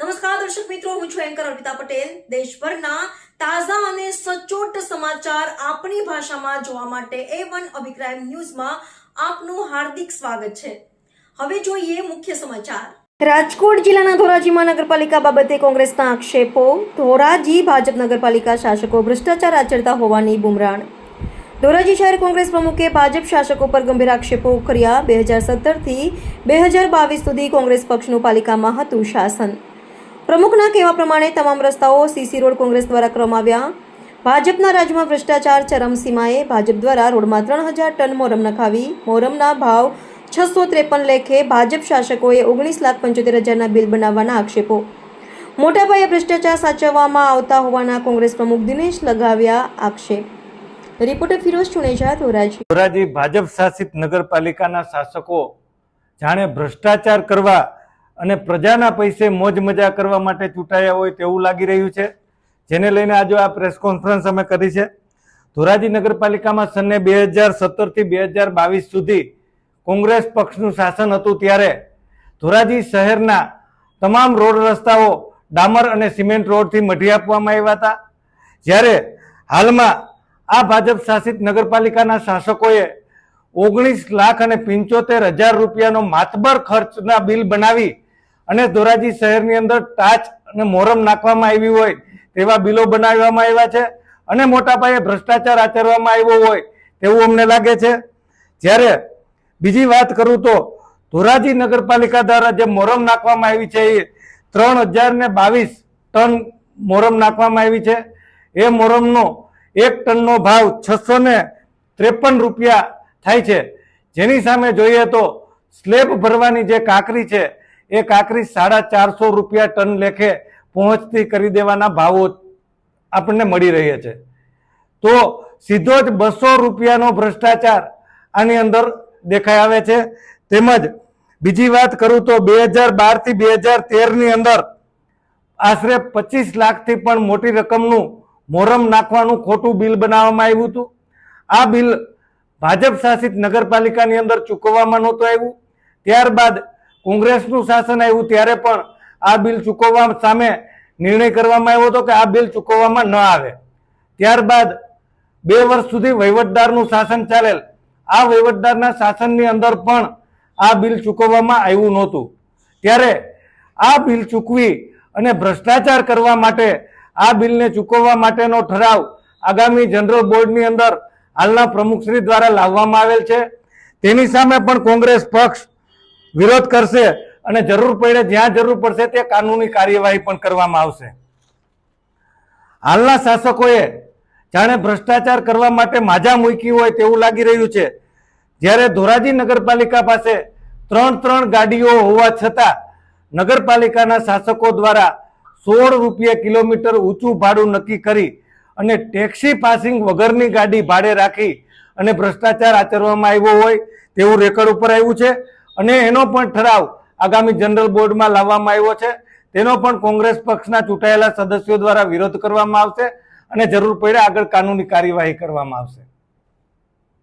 નમસ્કાર, દર્શક મિત્રો, હું છું એન્કર અર્પિતા પટેલ. દેશભરના તાજા અને સચોટ સમાચાર આપણી ભાષામાં જોવા માટે એ વન અભિપ્રાય ન્યૂઝમાં આપનું હાર્દિક સ્વાગત છે. હવે જોઈએ મુખ્ય સમાચાર. રાજકોટ જિલ્લાના ધોરાજીમાં નગરપાલિકા બાબતે કોંગ્રેસના આક્ષેપો. ધોરાજી ભાજપ નગરપાલિકા શાસકો ભ્રષ્ટાચાર આચરતા હોવાની બુમરાણ. ધોરાજી શહેર કોંગ્રેસ પ્રમુખે ભાજપ શાસકો પર ગંભીર આક્ષેપો કર્યા બે હજાર સત્તરથી બે હજાર બાવીસ સુધી કોંગ્રેસ પક્ષનું પાલિકામાં હતું શાસન. પ્રમુખના કહેવા પ્રમાણે તમામ રસ્તાઓ સીસી રોડ કોંગ્રેસ દ્વારા કરવામાં ભાજપના રાજ્યમાં ભ્રષ્ટાચાર ચરમસીમાએ ભાજપ દ્વારા રોડમાં ત્રણ હજાર ટન મોરમ નખાવી. મોરમના ભાવ છસો ત્રેપન લેખે ભાજપ શાસકોએ ઓગણીસ લાખ પંચોતેર હજારના બિલ બનાવવાના આક્ષેપો. મોટાપાયે ભ્રષ્ટાચાર સાચવવામાં આવતા હોવાના કોંગ્રેસ પ્રમુખ દિનેશ લગાવ્યા આક્ષેપ. રિપોર્ટર ફિરોઝ ચુનેજા, ધોરાજી. ધોરાજી, ભાજપ શાસિત નગરપાલિકાના શાસકો જાણે ભ્રષ્ટાચાર કરવા અને પ્રજાના પૈસે મોજ મજા કરવા માટે ચૂંટાયા હોય તેવું લાગી રહ્યું છે. જેને લઈને આજે આ પ્રેસ કોન્ફરન્સ અમે કરી છે. ધોરાજી નગરપાલિકામાં સને બે હજાર સત્તરથી બે હજાર બાવીસ સુધી કોંગ્રેસ પક્ષનું શાસન હતું ત્યારે ધોરાજી શહેરના તમામ રોડ રસ્તાઓ ડામર અને સિમેન્ટ રોડથી મઢી આપવામાં આવ્યા હતા. જ્યારે હાલમાં આ ભાજપ શાસિત નગરપાલિકાના શાસકોએ ઓગણીસ લાખ અને પંચોતેર હજાર રૂપિયાનો માતબર ખર્ચના બિલ બનાવી અને ધોરાજી શહેરની અંદર ટાચ અને મોરમ નાખવામાં આવી હોય તેવા બિલો બનાવવામાં આવ્યા છે અને મોટા પાયે ભ્રષ્ટાચાર આચરવામાં આવ્યો હોય તેવું અમને લાગે છે. જ્યારે બીજી વાત કરું તો ધોરાજી નગરપાલિકા દ્વારા જે મોરમ નાખવામાં આવી છે એ ત્રણ હજાર ને બાવીસ ટન મોરમ નાખવામાં આવી છે. એ મોરમનો એક ટનનો ભાવ છસો ને ત્રેપન રૂપિયા થાય છે. જેની સામે જોઈએ તો સ્લેબ ભરવાની જે કાંકરી છે એ કાકરી સાડા ચારસો રૂપિયા ટન લેખે પહોંચતી કરી દેવાના ભાવો આપણને મળી રહ્યા છે. તો સીધો જ બસો રૂપિયાનો ભ્રષ્ટાચાર આની અંદર દેખાઈ આવે છે. તેમજ બીજી વાત કરું તો બે હજાર બારથી બે હજાર તેરની અંદર આશરે પચીસ લાખથી પણ મોટી રકમનું મોરમ નાખવાનું ખોટું બિલ બનાવવામાં આવ્યું હતું. આ બિલ ભાજપ શાસિત નગરપાલિકાની અંદર ચૂકવવામાં નહોતું આવ્યું. ત્યારબાદ કોંગ્રેસનું શાસન આવ્યું ત્યારે પણ આ બિલ ચૂકવવા સામે નિર્ણય કરવામાં આવ્યો હતો કે આ બિલ ચૂકવવામાં ન આવે. ત્યારબાદ બે વર્ષ સુધી વહીવટદારનું શાસન ચાલેલ. આ વહીવટદારના શાસનની અંદર પણ આ બિલ ચૂકવવામાં આવ્યું નહોતું. ત્યારે આ બિલ ચૂકવી અને ભ્રષ્ટાચાર કરવા માટે આ બિલને ચૂકવવા માટેનો ઠરાવ આગામી જનરલ બોર્ડની અંદર હાલના પ્રમુખશ્રી દ્વારા લાવવામાં આવેલ છે. તેની સામે પણ કોંગ્રેસ પક્ષ વિરોધ કરશે અને જરૂર પડે જ્યાં જરૂર પડશે તે કાનૂની કાર્યવાહી પણ કરવામાં આવશે. હાલના શાસકોએ જાણે ભ્રષ્ટાચાર કરવા માટે માજા મૂકી હોય તેવું લાગી રહ્યું છે. જ્યારે ધોરાજી નગરપાલિકા પાસે ત્રણ ત્રણ ગાડીઓ હોવા છતાં નગરપાલિકાના શાસકો દ્વારા સોળ રૂપિયા કિલોમીટર ઊંચું ભાડું નક્કી કરી અને ટેક્સી પાસિંગ વગરની ગાડી ભાડે રાખી અને ભ્રષ્ટાચાર આચરવામાં આવ્યો હોય તેવું રેકર્ડ ઉપર આવ્યું છે. અને એનો પણ ઠરાવ આગામી જનરલ બોર્ડમાં લાવવામાં આવ્યો છે. તેનો પણ કોંગ્રેસ પક્ષના ચૂંટાયેલા સદસ્યો દ્વારા વિરોધ કરવામાં આવશે અને જરૂર પડે આગળ કાનૂની કાર્યવાહી કરવામાં આવશે.